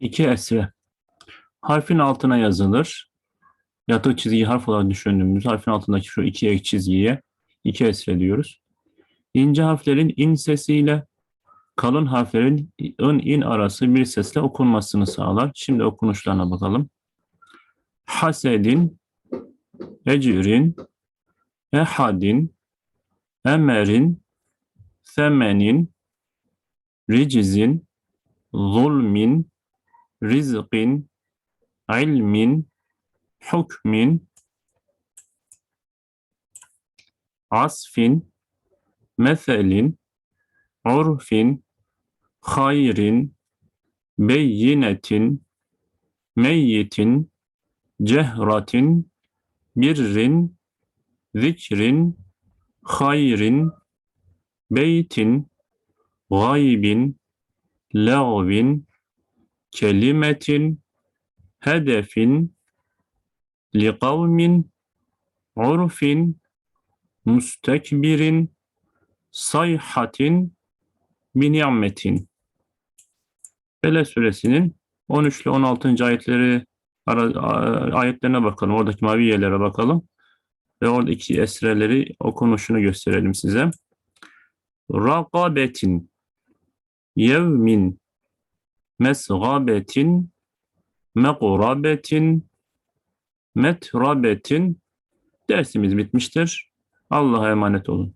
İki esre. Harfin altına yazılır. Yatık çizgi harf olarak düşündüğümüz harfin altındaki şu iki ek çizgiye iki esre diyoruz. İnce harflerin in sesiyle kalın harflerin ın in arası bir sesle okunmasını sağlar. Şimdi okunuşlarına bakalım. Hasedin, ecrin, ehadin, emerin, semenin, ricizin, zulmin, rizqin, ilmin, hukmin, asfin, meselin, urfin, hayrin, beyinetin, meyyitin, cehratin, birrin, zikrin, hayrin, beytin, gaybin, lağvin, kelimetin, hedefin, liqavmin, urfin, mustekbirin, sayhatin, biniyametin. Beled suresinin 13 ile 16. ayetleri ayetlerine bakalım. Oradaki mavi yerlere bakalım. Ve oradaki esreleri okunuşunu gösterelim size. Rakabetin, yevmin, mesgabetin, meqrabetin, metrabetin dersimiz bitmiştir. Allah'a emanet olun.